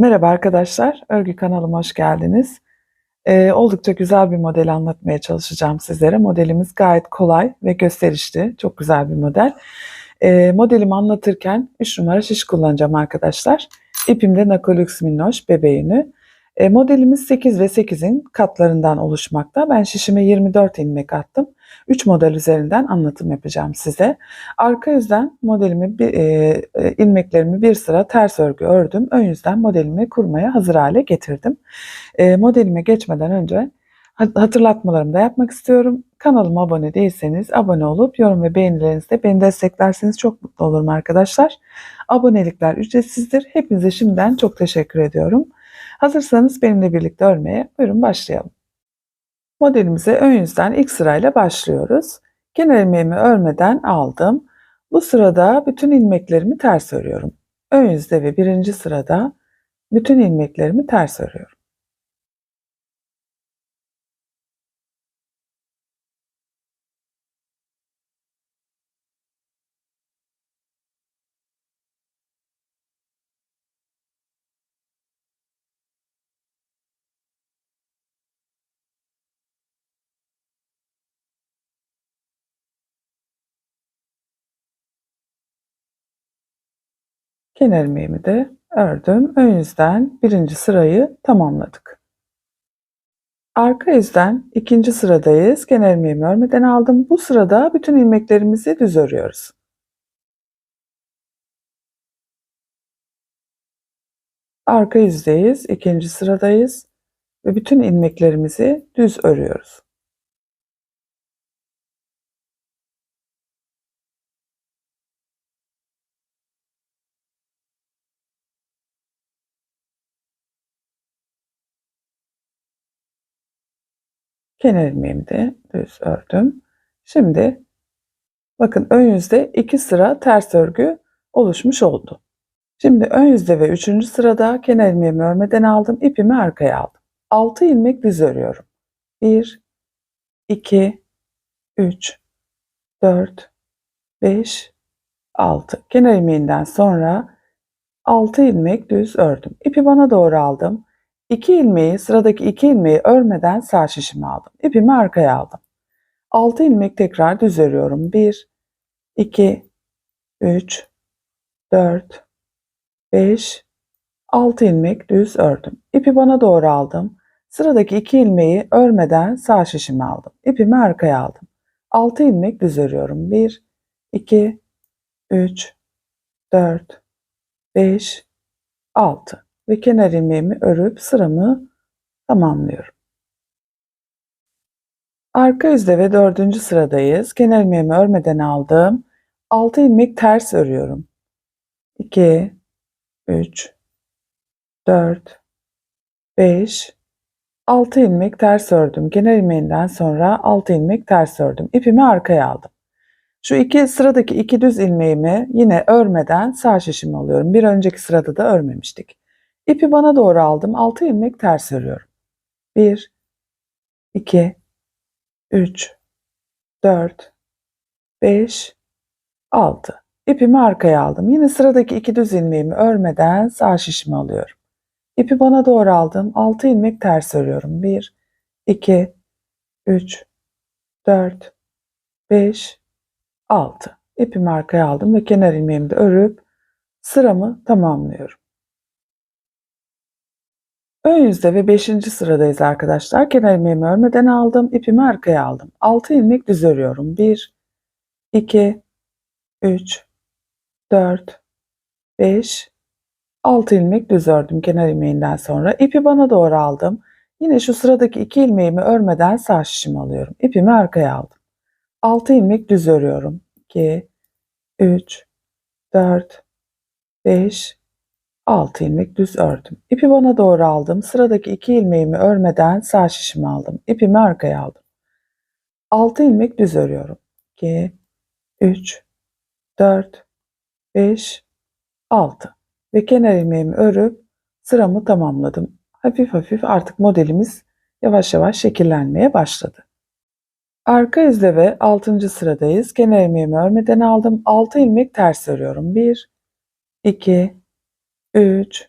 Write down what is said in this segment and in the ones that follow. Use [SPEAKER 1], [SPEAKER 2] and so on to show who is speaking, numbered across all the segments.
[SPEAKER 1] Merhaba arkadaşlar, örgü kanalıma hoş geldiniz. Ee, oldukça güzel bir model anlatmaya çalışacağım sizlere. Modelimiz gayet kolay ve gösterişli, çok güzel bir model. Ee, modelimi anlatırken 3 numara şiş kullanacağım arkadaşlar. İpimde Nakolux Minnoş bebeğini. Ee, modelimiz 8 ve 8'in katlarından oluşmakta. Ben şişime 24 ilmek attım. 3 model üzerinden anlatım yapacağım size. Arka yüzden modelimi e, e, ilmeklerimi bir sıra ters örgü ördüm. Ön yüzden modelimi kurmaya hazır hale getirdim. E, modelime geçmeden önce hatırlatmalarımı da yapmak istiyorum. Kanalıma abone değilseniz abone olup yorum ve beğenilerinizle beni desteklerseniz çok mutlu olurum arkadaşlar. Abonelikler ücretsizdir. Hepinize şimdiden çok teşekkür ediyorum. Hazırsanız benimle birlikte örmeye buyurun başlayalım. Modelimize ön yüzden ilk sırayla başlıyoruz. Kenar ilmeğimi örmeden aldım. Bu sırada bütün ilmeklerimi ters örüyorum. Ön yüzde ve birinci sırada bütün ilmeklerimi ters örüyorum. Kenar ilmeğimi de ördüm. Ön yüzden birinci sırayı tamamladık. Arka yüzden ikinci sıradayız. Kenar ilmeğimi örmeden aldım. Bu sırada bütün ilmeklerimizi düz örüyoruz. Arka yüzdeyiz. ikinci sıradayız. Ve bütün ilmeklerimizi düz örüyoruz. Kenar ilmeğimi de düz ördüm. Şimdi bakın ön yüzde iki sıra ters örgü oluşmuş oldu. Şimdi ön yüzde ve üçüncü sırada kenar ilmeğimi örmeden aldım. ipimi arkaya aldım. 6 ilmek düz örüyorum. 1 2 3 4 5 6 kenar ilmeğinden sonra 6 ilmek düz ördüm. İpi bana doğru aldım. 2 ilmeği sıradaki 2 ilmeği örmeden sağ şişimi aldım. İpimi arkaya aldım. 6 ilmek tekrar düz örüyorum. 1 2 3 4 5 6 ilmek düz ördüm. İpi bana doğru aldım. Sıradaki 2 ilmeği örmeden sağ şişimi aldım. İpimi arkaya aldım. 6 ilmek düz örüyorum. 1 2 3 4 5 6 ve kenar ilmeğimi örüp sıramı tamamlıyorum. Arka yüzde ve dördüncü sıradayız. Kenar ilmeğimi örmeden aldım. 6 ilmek ters örüyorum. 2 3 4 5 6 ilmek ters ördüm. Kenar ilmeğinden sonra 6 ilmek ters ördüm. İpimi arkaya aldım. Şu iki sıradaki iki düz ilmeğimi yine örmeden sağ şişimi alıyorum. Bir önceki sırada da örmemiştik. İpi bana doğru aldım. 6 ilmek ters örüyorum. 1 2 3 4 5 6 İpimi arkaya aldım. Yine sıradaki iki düz ilmeğimi örmeden sağ şişimi alıyorum. İpi bana doğru aldım. 6 ilmek ters örüyorum. 1 2 3 4 5 6 İpimi arkaya aldım ve kenar ilmeğimi de örüp sıramı tamamlıyorum. Ön yüzde ve 5. sıradayız arkadaşlar. Kenar ilmeğimi örmeden aldım. ipimi arkaya aldım. 6 ilmek düz örüyorum. 1 2 3 4 5 6 ilmek düz ördüm kenar ilmeğinden sonra. ipi bana doğru aldım. Yine şu sıradaki 2 ilmeğimi örmeden sağ şişimi alıyorum. İpimi arkaya aldım. 6 ilmek düz örüyorum. 2 3 4 5 6 ilmek düz ördüm. İpi bana doğru aldım. Sıradaki 2 ilmeğimi örmeden sağ şişimi aldım. İpimi arkaya aldım. 6 ilmek düz örüyorum. 2 3 4 5 6 ve kenar ilmeğimi örüp sıramı tamamladım. Hafif hafif artık modelimiz yavaş yavaş şekillenmeye başladı. Arka yüzde ve 6. sıradayız. Kenar ilmeğimi örmeden aldım. 6 ilmek ters örüyorum. 1 2 3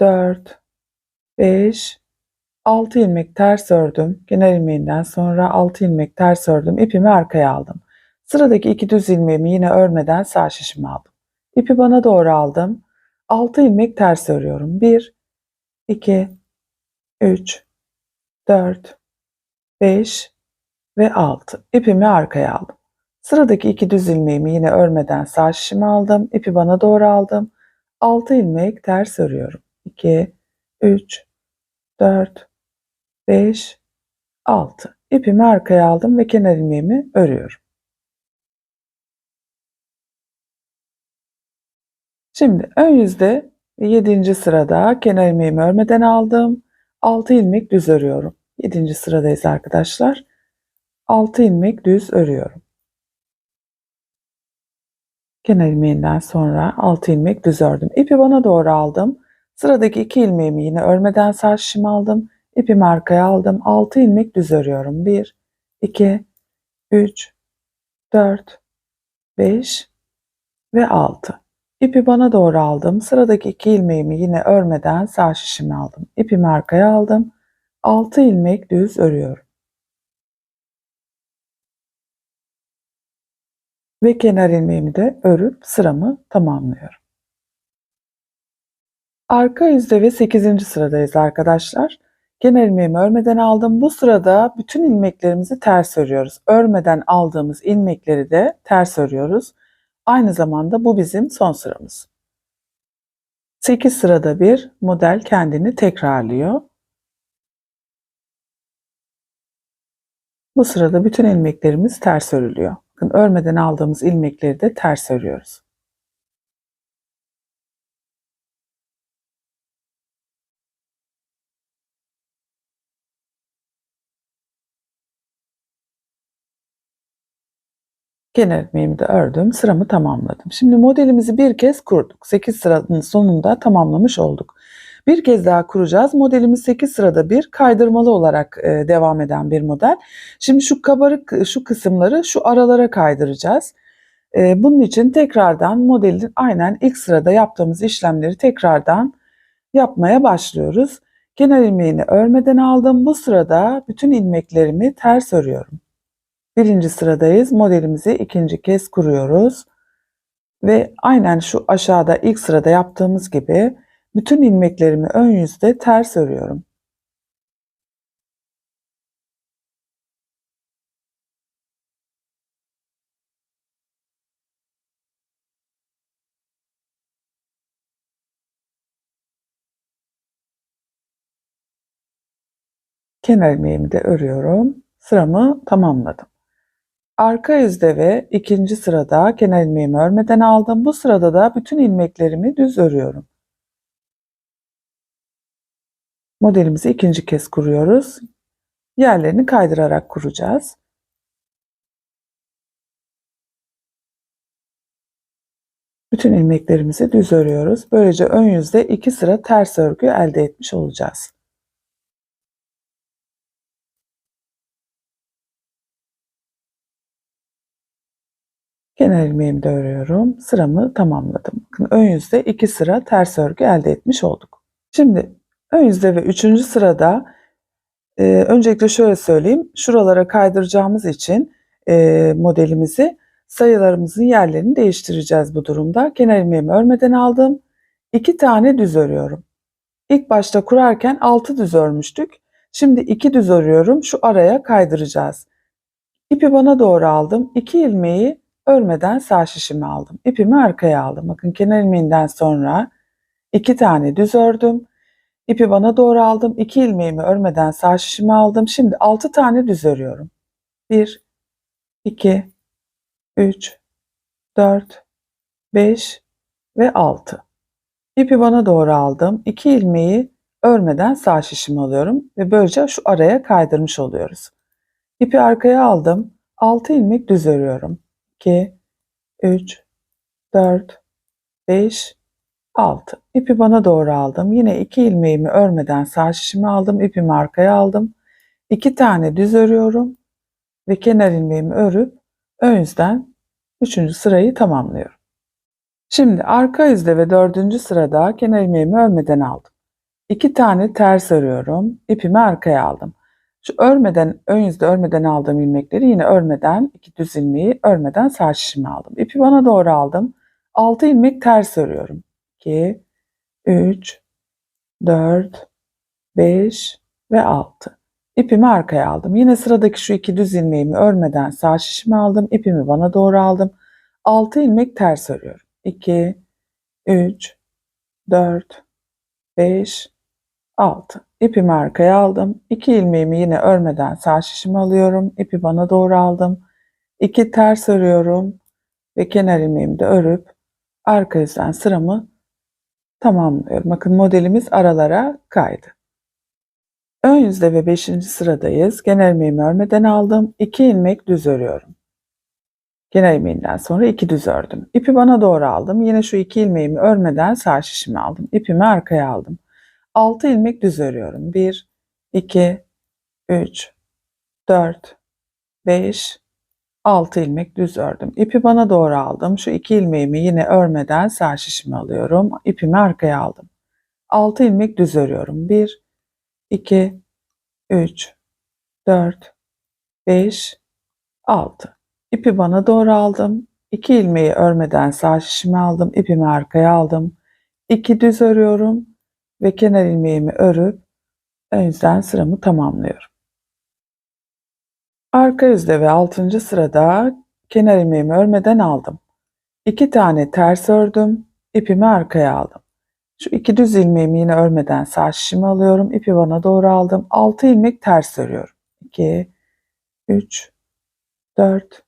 [SPEAKER 1] 4, 5, 6 ilmek ters ördüm. Kenar ilmeğinden sonra 6 ilmek ters ördüm. İpimi arkaya aldım. Sıradaki iki düz ilmeğimi yine örmeden sağ şişime aldım. İpi bana doğru aldım. 6 ilmek ters örüyorum. 1, 2, 3, 4, 5 ve 6. İpimi arkaya aldım. Sıradaki iki düz ilmeğimi yine örmeden sağ şişime aldım. İpi bana doğru aldım. 6 ilmek ters örüyorum. 2, 3, 4, 5, 6. İpimi arkaya aldım ve kenar ilmeğimi örüyorum. Şimdi ön yüzde 7. sırada kenar ilmeğimi örmeden aldım. 6 ilmek düz örüyorum. 7. sıradayız arkadaşlar. 6 ilmek düz örüyorum. Kenar ilmeğinden sonra 6 ilmek düz ördüm. İpi bana doğru aldım. Sıradaki 2 ilmeğimi yine örmeden sağ şişim aldım. İpimi arkaya aldım. 6 ilmek düz örüyorum. 1, 2, 3, 4, 5 ve 6. İpi bana doğru aldım. Sıradaki 2 ilmeğimi yine örmeden sağ şişime aldım. İpimi arkaya aldım. 6 ilmek düz örüyorum. Ve kenar ilmeğimi de örüp sıramı tamamlıyorum. Arka yüzde ve 8. sıradayız arkadaşlar. Kenar ilmeğimi örmeden aldım. Bu sırada bütün ilmeklerimizi ters örüyoruz. Örmeden aldığımız ilmekleri de ters örüyoruz. Aynı zamanda bu bizim son sıramız. 8 sırada bir model kendini tekrarlıyor. Bu sırada bütün ilmeklerimiz ters örülüyor. Bakın örmeden aldığımız ilmekleri de ters örüyoruz. Kenar ilmeğimi de ördüm. Sıramı tamamladım. Şimdi modelimizi bir kez kurduk. 8 sıranın sonunda tamamlamış olduk. Bir kez daha kuracağız. Modelimiz 8 sırada bir kaydırmalı olarak e, devam eden bir model. Şimdi şu kabarık şu kısımları şu aralara kaydıracağız. E, bunun için tekrardan modelin aynen ilk sırada yaptığımız işlemleri tekrardan yapmaya başlıyoruz. Kenar ilmeğini örmeden aldım. Bu sırada bütün ilmeklerimi ters örüyorum. Birinci sıradayız. Modelimizi ikinci kez kuruyoruz. Ve aynen şu aşağıda ilk sırada yaptığımız gibi bütün ilmeklerimi ön yüzde ters örüyorum. Kenar ilmeğimi de örüyorum. Sıramı tamamladım. Arka yüzde ve ikinci sırada kenar ilmeğimi örmeden aldım. Bu sırada da bütün ilmeklerimi düz örüyorum. Modelimizi ikinci kez kuruyoruz. Yerlerini kaydırarak kuracağız. Bütün ilmeklerimizi düz örüyoruz. Böylece ön yüzde iki sıra ters örgü elde etmiş olacağız. Kenar ilmeğimi de örüyorum. Sıramı tamamladım. Bakın ön yüzde iki sıra ters örgü elde etmiş olduk. Şimdi ön yüzde ve üçüncü sırada e, öncelikle şöyle söyleyeyim. Şuralara kaydıracağımız için e, modelimizi sayılarımızın yerlerini değiştireceğiz bu durumda. Kenar ilmeğimi örmeden aldım. İki tane düz örüyorum. İlk başta kurarken altı düz örmüştük. Şimdi iki düz örüyorum. Şu araya kaydıracağız. İpi bana doğru aldım. İki ilmeği örmeden sağ şişimi aldım. İpimi arkaya aldım. Bakın kenar ilmeğinden sonra iki tane düz ördüm. İpi bana doğru aldım. İki ilmeğimi örmeden sağ şişimi aldım. Şimdi altı tane düz örüyorum. Bir, iki, üç, dört, beş ve altı. İpi bana doğru aldım. İki ilmeği örmeden sağ şişimi alıyorum ve böylece şu araya kaydırmış oluyoruz. İpi arkaya aldım. 6 ilmek düz örüyorum. 2, 3, 4, 5, 6. İpi bana doğru aldım. Yine 2 ilmeğimi örmeden sağ şişimi aldım. İpimi arkaya aldım. 2 tane düz örüyorum ve kenar ilmeğimi örüp ön yüzden 3. sırayı tamamlıyorum. Şimdi arka yüzde ve 4. sırada kenar ilmeğimi örmeden aldım. İki tane ters örüyorum. İpimi arkaya aldım. Şu örmeden, ön yüzde örmeden aldığım ilmekleri yine örmeden, iki düz ilmeği örmeden sağ şişime aldım. İpi bana doğru aldım. 6 ilmek ters örüyorum. 2, 3, 4, 5 ve 6. İpimi arkaya aldım. Yine sıradaki şu iki düz ilmeğimi örmeden sağ şişime aldım. İpimi bana doğru aldım. 6 ilmek ters örüyorum. 2, 3, 4, 5, 6. İpimi arkaya aldım. 2 ilmeğimi yine örmeden sağ şişime alıyorum. İpi bana doğru aldım. 2 ters örüyorum ve kenar ilmeğimi de örüp arka yüzden sıramı tamamlıyorum. Bakın modelimiz aralara kaydı. Ön yüzde ve 5. sıradayız. Kenar ilmeğimi örmeden aldım. 2 ilmek düz örüyorum. Kenar ilmeğinden sonra 2 düz ördüm. İpi bana doğru aldım. Yine şu 2 ilmeğimi örmeden sağ şişime aldım. İpimi arkaya aldım. 6 ilmek düz örüyorum. 1, 2, 3, 4, 5, 6 ilmek düz ördüm. İpi bana doğru aldım. Şu 2 ilmeğimi yine örmeden sağ şişime alıyorum. İpimi arkaya aldım. 6 ilmek düz örüyorum. 1, 2, 3, 4, 5, 6. İpi bana doğru aldım. 2 ilmeği örmeden sağ şişime aldım. İpimi arkaya aldım. 2 düz örüyorum ve kenar ilmeğimi örüp ön yüzden sıramı tamamlıyorum. Arka yüzde ve 6. sırada kenar ilmeğimi örmeden aldım. 2 tane ters ördüm. İpimi arkaya aldım. Şu iki düz ilmeğimi yine örmeden sağ şişime alıyorum. İpi bana doğru aldım. 6 ilmek ters örüyorum. 2, 3, 4,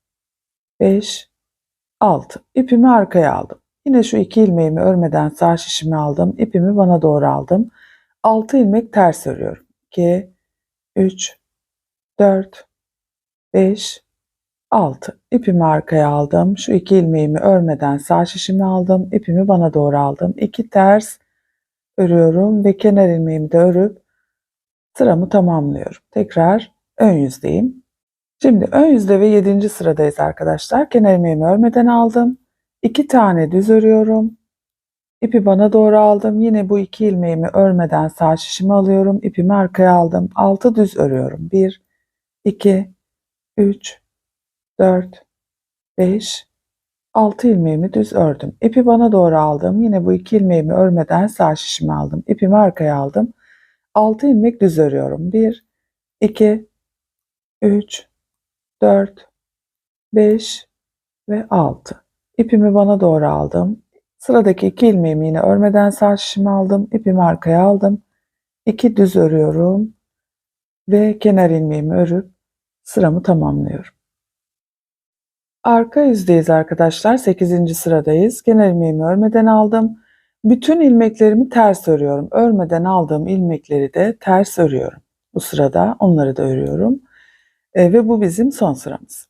[SPEAKER 1] 5, 6. İpimi arkaya aldım. Yine şu iki ilmeğimi örmeden sağ şişime aldım. İpimi bana doğru aldım. 6 ilmek ters örüyorum. 2, 3, 4, 5, 6. İpimi arkaya aldım. Şu iki ilmeğimi örmeden sağ şişime aldım. İpimi bana doğru aldım. 2 ters örüyorum ve kenar ilmeğimi de örüp sıramı tamamlıyorum. Tekrar ön yüzdeyim. Şimdi ön yüzde ve 7. sıradayız arkadaşlar. Kenar ilmeğimi örmeden aldım. 2 tane düz örüyorum. İpi bana doğru aldım. Yine bu iki ilmeğimi örmeden sağ şişime alıyorum. İpimi arkaya aldım. 6 düz örüyorum. 1, 2, 3, 4, 5, 6 ilmeğimi düz ördüm. İpi bana doğru aldım. Yine bu iki ilmeğimi örmeden sağ şişime aldım. İpimi arkaya aldım. 6 ilmek düz örüyorum. 1, 2, 3, 4, 5 ve 6. İpimi bana doğru aldım. Sıradaki iki ilmeğimi yine örmeden sağ şişime aldım. İpimi arkaya aldım. 2 düz örüyorum ve kenar ilmeğimi örüp sıramı tamamlıyorum. Arka yüzdeyiz arkadaşlar. 8. sıradayız. Kenar ilmeğimi örmeden aldım. Bütün ilmeklerimi ters örüyorum. Örmeden aldığım ilmekleri de ters örüyorum. Bu sırada onları da örüyorum. E, ve bu bizim son sıramız.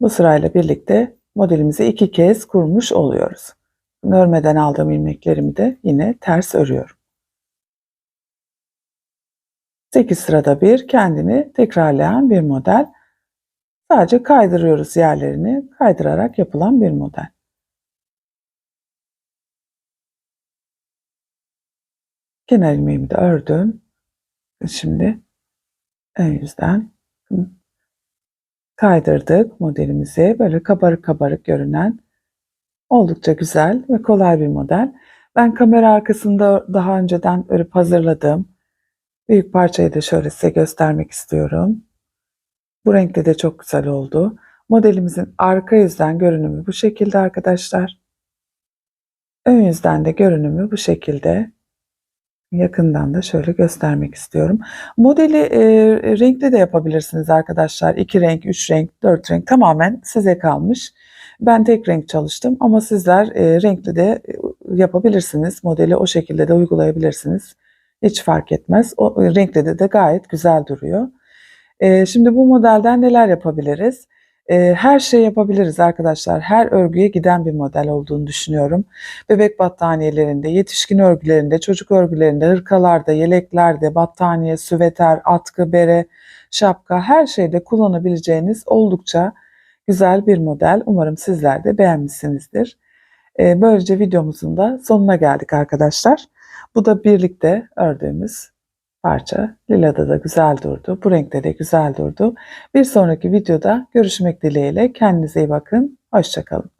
[SPEAKER 1] Bu sırayla birlikte modelimizi iki kez kurmuş oluyoruz. Örmeden aldığım ilmeklerimi de yine ters örüyorum. 8 sırada bir kendini tekrarlayan bir model. Sadece kaydırıyoruz yerlerini. Kaydırarak yapılan bir model. Kenar ilmeğimi de ördüm. Şimdi ön yüzden kaydırdık modelimizi. Böyle kabarık kabarık görünen oldukça güzel ve kolay bir model. Ben kamera arkasında daha önceden örüp hazırladığım büyük parçayı da şöyle size göstermek istiyorum. Bu renkte de çok güzel oldu. Modelimizin arka yüzden görünümü bu şekilde arkadaşlar. Ön yüzden de görünümü bu şekilde. Yakından da şöyle göstermek istiyorum. Modeli e, renkli de yapabilirsiniz arkadaşlar. 2 renk, 3 renk, 4 renk tamamen size kalmış. Ben tek renk çalıştım ama sizler e, renkli de yapabilirsiniz. Modeli o şekilde de uygulayabilirsiniz. Hiç fark etmez. O renkli de de gayet güzel duruyor. E, şimdi bu modelden neler yapabiliriz? E, her şey yapabiliriz arkadaşlar. Her örgüye giden bir model olduğunu düşünüyorum. Bebek battaniyelerinde, yetişkin örgülerinde, çocuk örgülerinde, hırkalarda, yeleklerde, battaniye, süveter, atkı, bere, şapka her şeyde kullanabileceğiniz oldukça güzel bir model. Umarım sizler de beğenmişsinizdir. E, böylece videomuzun da sonuna geldik arkadaşlar. Bu da birlikte ördüğümüz parça. Lila'da da güzel durdu. Bu renkte de güzel durdu. Bir sonraki videoda görüşmek dileğiyle. Kendinize iyi bakın. Hoşçakalın.